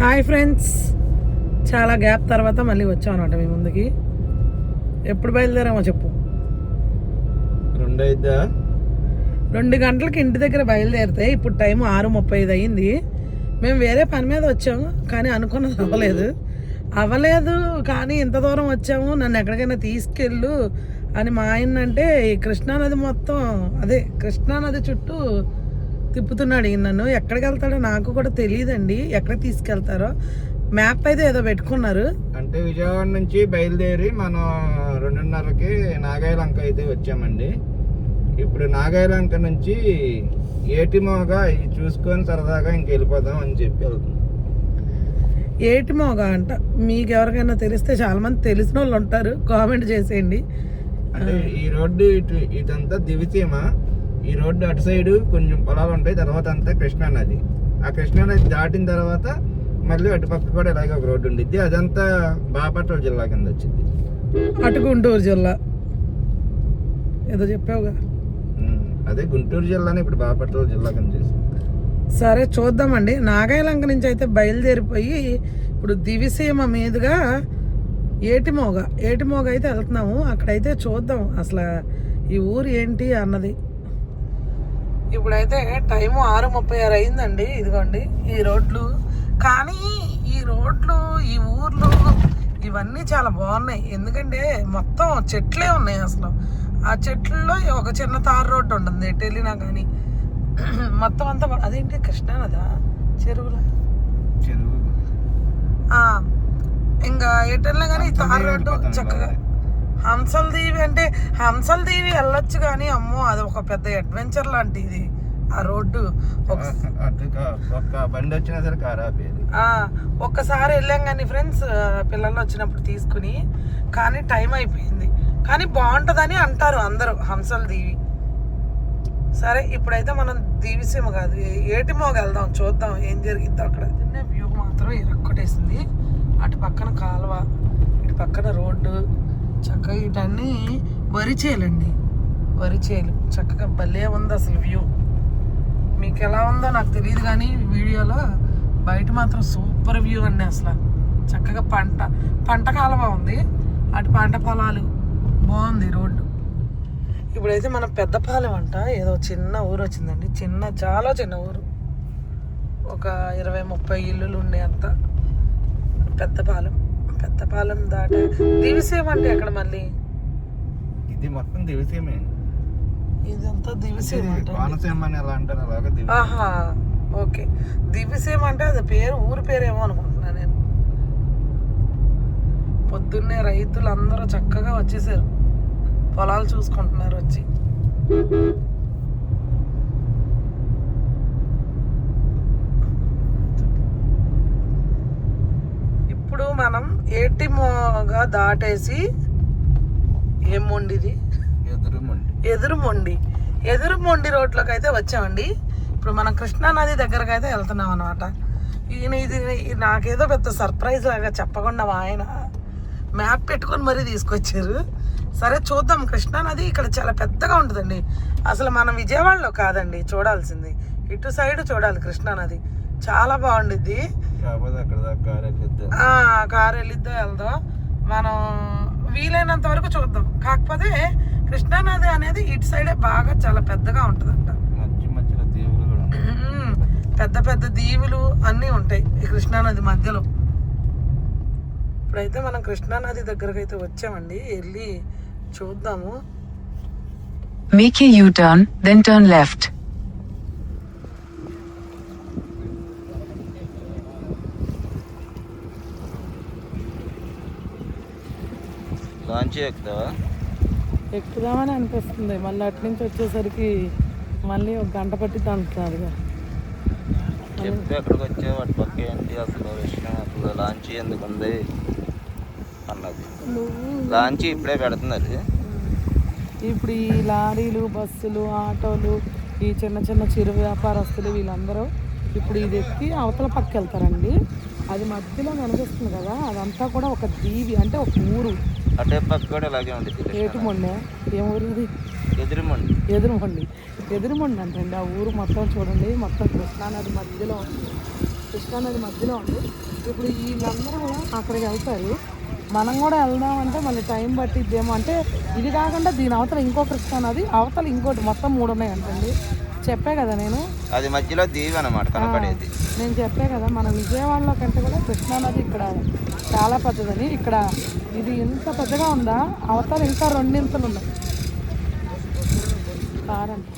Hi friends. చాలా gap తర్వాత మళ్ళీ వచ్చాం అనమాట మీ ముందుకి. ఎప్పుడు బయలుదేరామో చెప్పు. రెండు గంటలకి ఇంటి దగ్గర బయలుదేరితే ఇప్పుడు టైం ఆరు ముప్పై ఐదు అయింది మేము వేరే పని మీద వచ్చాము కానీ అనుకున్నది అవ్వలేదు. అవ్వలేదు కానీ ఇంత దూరం వచ్చాము నన్ను ఎక్కడికైనా తీసుకెళ్ళు అని మా ఆయన అంటే ఈ కృష్ణానది మొత్తం అదే కృష్ణానది చుట్టూ తిప్పుతున్నాడు నన్ను. ఎక్కడికి వెళ్తాడో నాకు కూడా తెలియదండి ఎక్కడ తీసుకెళ్తారో. మ్యాప్ అయితే ఏదో పెట్టుకున్నారు. అంటే విజయవాడ నుంచి బయలుదేరి మనం రెండున్నరకి నాగాయలంక అయితే వచ్చామండి. ఇప్పుడు నాగాయలంక నుంచి ఏటిమోగా ఇది చూసుకొని సరదాగా ఇంక వెళ్ళిపోదాం అని చెప్పి వెళ్తున్నాం. ఏటి మోగ అంట. మీకు ఎవరికైనా తెలిస్తే చాలా మంది తెలిసిన వాళ్ళు ఉంటారు. కామెంట్ చేసేయండి. అంటే ఈ రోడ్డు ఇటు ఇదంతా దివిసీమ. ఈ రోడ్డు అటు సైడ్ కొంచెం పొలాలు ఉంటాయి తర్వాత అంతా కృష్ణా నది. ఆ కృష్ణా నది దాటిన తర్వాత మళ్ళీ అటు పక్క కూడా ఇలాగే ఒక రోడ్డు ఉండిద్ది. అదంతా బాపట్ల జిల్లా కింద వచ్చింది అటు గుంటూరు జిల్లా. ఏదో చెప్పావుగా? అదే గుంటూరు జిల్లాని ఇప్పుడు బాపట్ల జిల్లా కింద చేసింది. సరే చూద్దామండి. నాగాయలంక నుంచి అయితే బయలుదేరిపోయి ఇప్పుడు దివిసీమ మీదుగా ఏటిమోగ ఏటిమోగ అయితే వెళ్తున్నాము. అక్కడైతే చూద్దాం అసలు ఈ ఊరు ఏంటి అన్నది. ఇప్పుడైతే టైము ఆరు ముప్పై ఆరు అయిందండి ఇదిగోండి ఈ రోడ్లు. కానీ ఈ రోడ్లు ఈ ఊర్లు ఇవన్నీ చాలా బాగున్నాయి. ఎందుకంటే మొత్తం చెట్లే ఉన్నాయి అసలు. ఆ చెట్లలో ఒక చిన్న తారు రోడ్డు ఉంటుంది ఎటు వెళ్ళినా కానీ. మొత్తం అంతా అదేంటి కృష్ణానదా? చెరువుల? చెరువు. ఇంకా ఎటు వెళ్ళినా కానీ ఈ తారు రోడ్డు చక్కగా కదా. హంసల దీవి అంటే హంసల దీవి వెళ్ళొచ్చు కానీ అమ్మో అది ఒక పెద్ద అడ్వెంచర్ లాంటిది ఆ రోడ్డు. బండి వచ్చినా సరే కారు ఒక్కసారి వెళ్ళాం కానీ ఫ్రెండ్స్ పిల్లలు వచ్చినప్పుడు తీసుకుని కానీ టైం అయిపోయింది. కానీ బాగుంటుందని అంటారు అందరూ హంసల దీవి. సరే ఇప్పుడైతే మనం దీవిసీమ కాదు ఏ- ఏటిమోగ వెళ్దాం చూద్దాం ఏం జరిగిద్దో అక్కడ. వ్యూ మాత్రం ఇరక్కొట్టేసింది అటు పక్కన కాలువ ఇటు పక్కన రోడ్డు. చక్కగా ఇటన్నీ వరి చేలండి వరి చేలు చక్కగా భలే ఉంది అసలు వ్యూ. మీకు ఎలా ఉందో నాకు తెలియదు కానీ వీడియోలో బయట మాత్రం సూపర్ వ్యూ అండి అసలు. చక్కగా పంట. పంట కాలం ఉంది అటు పంట పొలాలు. బాగుంది రోడ్డు. ఇప్పుడైతే మన పెద్దపాలెం అంట. ఏదో చిన్న ఊరు వచ్చిందండి. చిన్న చాలా చిన్న ఊరు. ఒక ఇరవై ముప్పై ఇల్లులు ఉండే అంత పెద్దపాలెం. పెద్దపాలెం దాట దివిసేమ అంటే ఎక్కడ మళ్ళీ? ఇది మొత్తం దివిసీమే. ఇదంతా దివిసేమ కోనసీమ అని ఎలా అంటారు అలాగా ఆహా ఓకే. దివ్యసీమ అంటే అది పేరు ఊరి పేరేమో అనుకుంటున్నా నేను. పొద్దున్నే రైతులు అందరూ చక్కగా వచ్చేసారు. పొలాలు చూసుకుంటున్నారు వచ్చి ఇప్పుడు మనం ఏటిమోగా దాటేసి ఏం మొండిది? ఎదురు మండి. ఎదురు మొండి. ఎదురు మొండి రోడ్లోకి అయితే వచ్చామండి. ఇప్పుడు మనం కృష్ణా నది దగ్గరకు అయితే వెళ్తున్నాం అనమాట ఈయన ఇది నాకేదో పెద్ద సర్ప్రైజ్ లాగా చెప్పకుండా ఆయన మ్యాప్ పెట్టుకొని మరీ తీసుకొచ్చారు. సరే చూద్దాం. కృష్ణా నది ఇక్కడ చాలా పెద్దగా ఉంటుందండి. అసలు మనం విజయవాడలో కాదండి. చూడాల్సింది. ఇటు సైడ్ చూడాలి కృష్ణా నది చాలా బాగుండిద్ది. కాకపోతే అక్కడ దాకా కారు వెళ్ళిద్దాం. ఆ, కారు వెళ్ళిద్దో వెళ్దాం మనం వీలైనంత వరకు చూద్దాం. కాకపోతే కృష్ణానది అనేది ఇటు సైడే బాగా చాలా పెద్దగా ఉంటుందంట. పెద్ద పెద్ద దీవులు అన్నీ ఉంటాయి ఈ కృష్ణానది మధ్యలో. ఇప్పుడైతే మనం కృష్ణానది దగ్గరకు అయితే వచ్చామండి. వెళ్ళి చూద్దాము. Make a U-turn, then turn left. Launch ఎక్కుతావా ఎక్కుదామని అనిపిస్తుంది. మళ్ళీ అటు నుంచి వచ్చేసరికి మళ్ళీ ఒక గంట పట్టిద్ది అంటున్నారు చెప్తే ఎక్కడికి వచ్చావు? అటు పక్క ఏంటి? అసలు విషయం అసలు లాంచ్ ఎందుకు ఉంది? అన్నది. లాంచ్ ఇప్పుడే పెడుతున్నది ఇప్పుడు ఈ లారీలు బస్సులు ఆటోలు ఈ చిన్న చిన్న చిరు వ్యాపారస్తులు వీళ్ళందరూ ఇప్పుడు ఇది ఎక్కి అవతల పక్క వెళ్తారండి. అది మధ్యలో కనిపిస్తుంది కదా అదంతా కూడా ఒక దీవి అంటే ఒక ఊరు. అటే పక్క కూడా ఇలాగే ఉంటుంది ఏటుమొండే ఏం ఊరు ఇది ఎదురుమండి. ఎదురుమొండి. ఎదురుమొండి అంటండి ఆ ఊరు మొత్తం చూడండి. మొత్తం కృష్ణానది మధ్యలో ఉంది. కృష్ణా నది మధ్యలో ఉంది. ఇప్పుడు వీళ్ళందరూ కూడా అక్కడికి వెళ్తారు. మనం కూడా వెళ్దామంటే మళ్ళీ టైం పట్టిద్దేమో. అంటే ఇది కాకుండా దీని అవతల ఇంకో కృష్ణా నది అవతల ఇంకోటి మొత్తం మూడు ఉన్నాయి అంటండి చెప్పే కదా నేను? అది మధ్యలో దీవి అన్నమాట కనపడేది. నేను చెప్పే కదా మన విజయవాడలో కంటే కూడా కృష్ణా నది ఇక్కడ చాలా పెద్దదని. ఇక్కడ ఇది ఇంత పెద్దగా ఉందా? అవతల ఇంకా రెండింతలు ఉన్నాయి. కారండి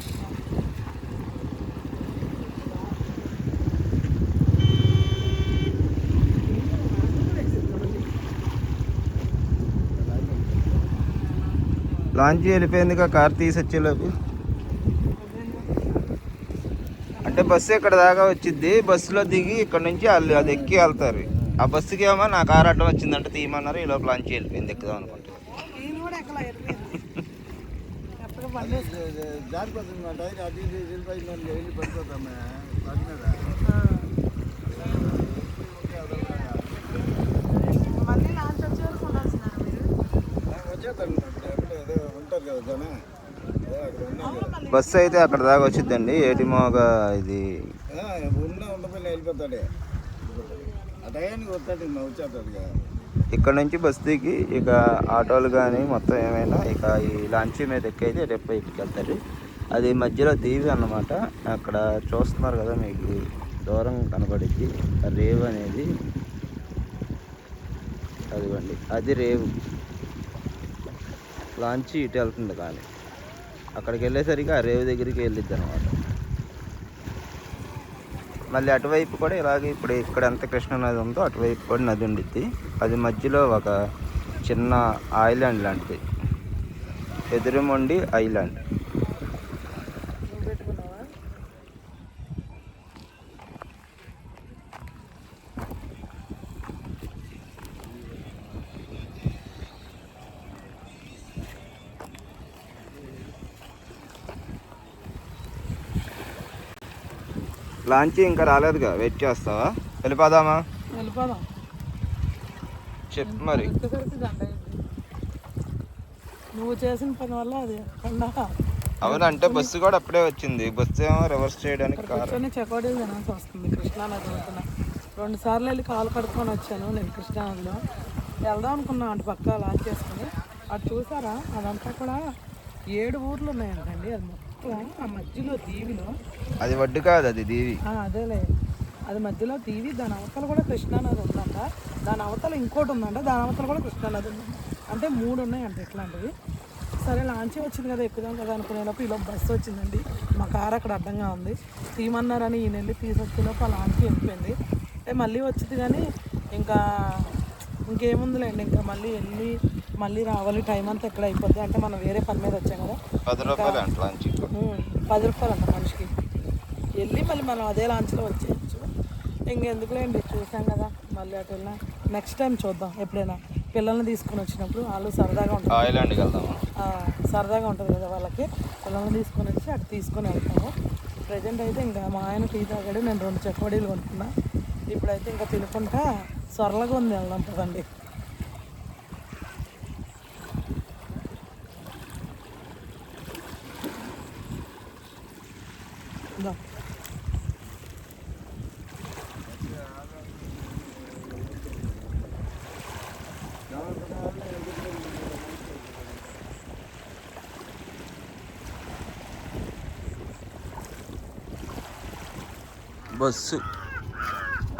లాంచ్ వెళ్ళిపోయిందిగా కార్ తీసి వచ్చేలోపు అంటే బస్సు ఇక్కడ దాకా వచ్చింది బస్సులో దిగి ఇక్కడ నుంచి వాళ్ళు అది ఎక్కి వెళ్తారు. ఆ బస్సుకి ఏమో నా కార్ అడ్డం వచ్చిందంటే తీయమన్నారు. ఈలో ప్లాన్ లాంచ్ వెళ్ళిపోయింది ఎక్కుదాం అనుకుంటా కూడా ఎక్కడ ఎప్పటికీ బండేసి మళ్ళీ లాంచ్ వచ్చే వరకు ఉండాల్సిందా మీరు అవును మళ్ళీ బస్సు అయితే అక్కడ దాకా వచ్చిందండి ఏటిమోగా ఇది ఇక్కడ నుంచి బస్ దిగి ఇక ఆటోలు కానీ మొత్తం ఏమైనా ఇక ఈ లాంచీ మీద ఎక్కైతే రేపు వెళ్తారు. అది మధ్యలో దీవి అన్నమాట. అక్కడ చూస్తున్నారు కదా మీకు దూరం కనపడింది ఆ రేవు అనేది. అదిగోండి అది రేవు. లాంచీ ఇటు వెళ్తుంది కానీ. అక్కడికి వెళ్ళేసరికి ఆ రేవు దగ్గరికి వెళ్ళిద్ది అనమాట మళ్ళీ అటువైపు కూడా ఇలాగే ఇప్పుడు ఇక్కడ ఎంత కృష్ణ నది ఉందో అటువైపు కూడా నది ఉండిద్ది. అది మధ్యలో ఒక చిన్న ఐలాండ్ లాంటిది. ఎదురుమొండి ఐలాండ్ నువ్వు పెట్టుకున్నావా లాంచ్ ఇంకా రాలేదుగా. వెయిట్ చేస్తావా? వెళ్ళిపోదామా? వెళ్ళిపోదాం. చెప్పు మరి. నువ్వు చేసిన పని వల్ల అది కొండ. అవునంటే బస్సు కూడా అప్పుడే వచ్చింది. బస్సు ఏమో రివర్స్ చేయడానికి చెకోడీలు తినాల్సి వస్తుంది. కృష్ణానది రెండు సార్లు వెళ్ళి కాలు కడుక్కొని వచ్చాను నేను కృష్ణానదిలో వెళ్దాం అనుకున్నాం అటు పక్క లాంచ్ చేసుకుని. అటు చూసారా? అదంతా కూడా ఏడు ఊర్లు ఉన్నాయంటండి అది మొత్తం. ఆ మధ్యలో దీవిలో అది వడ్డు కాదు అది దీవి అదేలే. అది మధ్యలో దీవి దాని అవతల కూడా కృష్ణానది ఉందంట. దాని అవతల ఇంకోటి ఉందంట. దాని అవతల కూడా కృష్ణానది ఉంది. అంటే మూడు ఉన్నాయంట ఇట్లాంటివి. సరే లాంచీ వచ్చింది కదా ఎక్కుదాం కదా అనుకునేలోపు ఇలా బస్సు వచ్చిందండి. మా కార్ అక్కడ అడ్డంగా ఉంది. తీయమన్నారని ఈయన వెళ్ళి తీసుకొచ్చేలోపు ఆ లాంచీ వెళ్ళిపోయింది. అంటే మళ్ళీ వచ్చింది కానీ ఇంకా ఇంకేముందిలేండి ఇంకా మళ్ళీ వెళ్ళి మళ్ళీ రావాలి టైం అంతా ఎక్కడ అయిపోద్ది. అంటే మనం వేరే పని మీద వచ్చాం కదా. పది రూపాయలు అంట లాంచ్. పది రూపాయలు అంట మనిషికి. వెళ్ళి మళ్ళీ మనం అదే లాంచ్లో వచ్చేయచ్చు. ఇంకెందుకులేండి చూసాం కదా. మళ్ళీ అటు వెళ్ళినా. నెక్స్ట్ టైం చూద్దాం ఎప్పుడైనా. పిల్లల్ని తీసుకొని వచ్చినప్పుడు వాళ్ళు సరదాగా ఆ, సరదాగా ఉంటుంది కదా వాళ్ళకి. పిల్లల్ని తీసుకొని వచ్చి అటు తీసుకొని వెళ్తాము. ప్రజెంట్ అయితే ఇంకా మా ఆయన టీ తాగాడు నేను రెండు చెక్కవడీలు కొనుక్కున్నా. ఇప్పుడైతే ఇంకా తినుకుంటా. సొరలుగా ఉంది వెళ్దాం పదండి. బస్సు.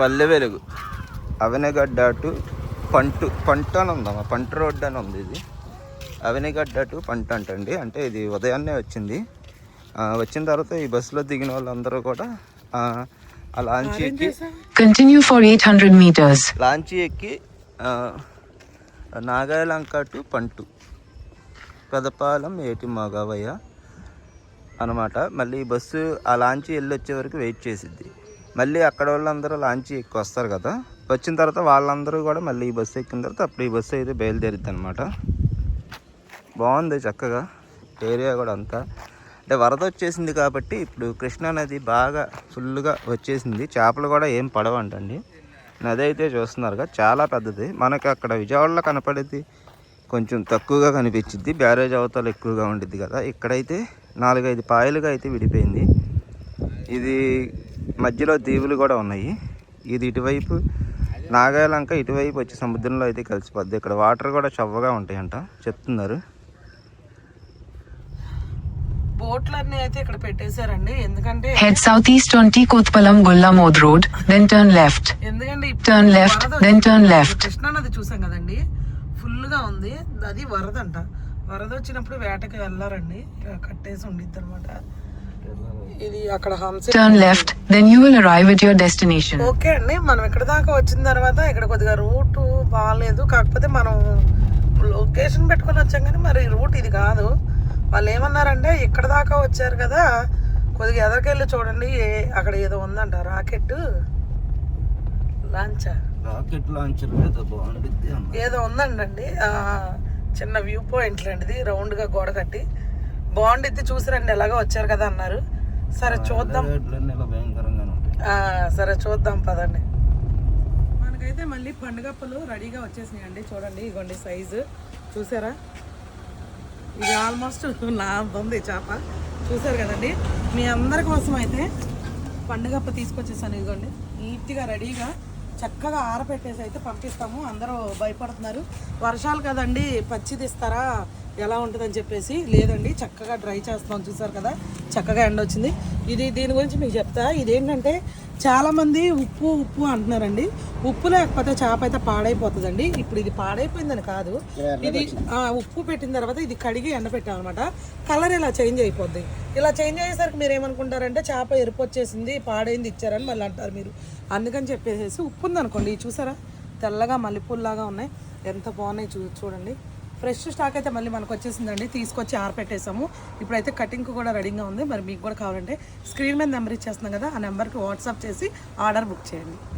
పల్లె వెలుగు. అవినగడ్డ టు పంటు పంట అని ఉందమ్మా పంట రోడ్డు అని ఉంది ఇది. అవినగడ్డ టు పంట అంటండి. అంటే ఇది ఉదయాన్నే వచ్చింది. వచ్చిన తర్వాత ఈ బస్సులో దిగిన వాళ్ళందరూ కూడా ఆ, లాంచీ ఎక్కి Continue for 800 meters. లాంచీ ఎక్కి ఆ, నాగాయలంక టు పంటు. పెదపాలెం ఏటి మగవయ్య అనమాట మళ్ళీ ఈ బస్సు ఆ లాంచీ వెళ్ళి వచ్చే వరకు వెయిట్ చేసిద్ది. మళ్ళీ అక్కడ వాళ్ళందరూ లాంచీ ఎక్కి వస్తారు కదా. వచ్చిన తర్వాత వాళ్ళందరూ కూడా మళ్ళీ ఈ బస్సు ఎక్కిన తర్వాత అప్పుడు ఈ బస్సు అయితే బయలుదేరిద్ది అనమాట బాగుంది చక్కగా. ఏరియా కూడా అంతా. అంటే వరద వచ్చేసింది కాబట్టి ఇప్పుడు కృష్ణా నది బాగా ఫుల్గా వచ్చేసింది. చేపలు కూడా ఏం పడవంటండి. నది అయితే చూస్తున్నారుగా చాలా పెద్దది. మనకి అక్కడ విజయవాడలో కనపడేది కొంచెం తక్కువగా కనిపించింది బ్యారేజ్ అవతల ఎక్కువగా ఉండిద్ది కదా. ఇక్కడైతే నాలుగైదు పాయలుగా అయితే విడిపోయింది. ఇది మధ్యలో దీవులు కూడా ఉన్నాయి. ఇది ఇటువైపు నాగాలంక ఇటువైపు వచ్చి సముద్రంలో అయితే కలిసిపోద్ది. ఇక్కడ వాటర్ కూడా చవ్వగా ఉంటాయంట. చెప్తున్నారు. బోట్లన్నీ అయితే ఇక్కడ పెట్టేశారండి. ఎందుకంటే Head southeast on T Kotpalam Gullamod Road, then turn left. ఎందుకంటే ఇప్పుడు Turn left, వరద then turn వచ్చింది. left. కృష్ణా నది చూసాం కదండి. ఫుల్గా ఉంది. అది వరద అంట వరద వచ్చినప్పుడు వేటకి వెళ్ళారండి. కట్టేసి ఉండిద్ది అనమాట ఇది అక్కడ హంస Turn left, then you will arrive at your destination. Okay అండి. మనం ఇక్కడ దాకా వచ్చిన తర్వాత ఇక్కడ కొద్దిగా రూట్ బాగాలేదు కాకపోతే మనం లొకేషన్ పెట్టుకొని వచ్చాం కానీ మరి రూట్ ఇది కాదు. వాళ్ళు ఏమన్నారంటే ఇక్కడ దాకా వచ్చారు కదా కొద్దిగా ఎదరికెళ్ళి చూడండి ఏ- అక్కడ ఏదో ఉందంట రాకెట్ లాంచా. రాకెట్ లాంచర్ ఏదో బాగుంటుంది ఏదో ఉందండి ఆ, చిన్న వ్యూ పాయింట్ లాంటిది రౌండ్గా గోడ కట్టి. బాగుండిద్ది చూసిరండి ఎలాగో వచ్చారు కదా అన్నారు. సరే చూద్దాం. సరే చూద్దాం పదండి. మనకైతే మళ్ళీ పండుగప్పలు రెడీగా వచ్చేసినాయండి. చూడండి ఇగోండి సైజు. చూసారా? ఇది ఆల్మోస్ట్ నా ఉంది చేప. చూసారు కదండి? మీ అందరి కోసం అయితే పండుగప్ప తీసుకొచ్చేసాను ఇదిగోండి. నీట్గా రెడీగా చక్కగా ఆరబెట్టేసి అయితే పంపిస్తాము. అందరూ భయపడుతున్నారు. వర్షాలు కదండి పచ్చిది ఇస్తారా ఎలా ఉంటుందని చెప్పేసి లేదండి చక్కగా డ్రై చేస్తాం చూసారు కదా? చక్కగా ఎండ వచ్చింది ఇది దీని గురించి మీకు చెప్తా. ఇదేంటంటే చాలామంది ఉప్పు ఉప్పు అంటున్నారండి. ఉప్పు లేకపోతే చేప అయితే పాడైపోతుందండి. ఇప్పుడు ఇది పాడైపోయిందని కాదు. ఇది ఉప్పు పెట్టిన తర్వాత ఇది కడిగి ఎండబెట్టామన్నమాట కలర్ ఇలా చేంజ్ అయిపోద్ది. ఇలా చేంజ్ అయ్యేసరికి మీరు ఏమనుకుంటారంటే చేప ఎరుపు వచ్చేసింది పాడైంది ఇచ్చారని మళ్ళీ అంటారు మీరు. అందుకని చెప్పేసి ఉప్పు ఉందనుకోండి ఇది చూసారా? తెల్లగా మల్లెపూల్లాగా ఉన్నాయి. ఎంత బాగున్నాయి చూ చూడండి. ఫ్రెష్ స్టాక్ అయితే మళ్ళీ మనకు వచ్చేసిందండి. తీసుకొచ్చి ఆరపెట్టేసాము. ఇప్పుడైతే కటింగ్ కూడా రెడీగా ఉంది. మరి మీకు కూడా కావాలంటే స్క్రీన్ మీద నెంబర్ ఇచ్చేస్తున్నాం కదా ఆ నెంబర్కి వాట్సాప్ చేసి ఆర్డర్ బుక్ చేయండి.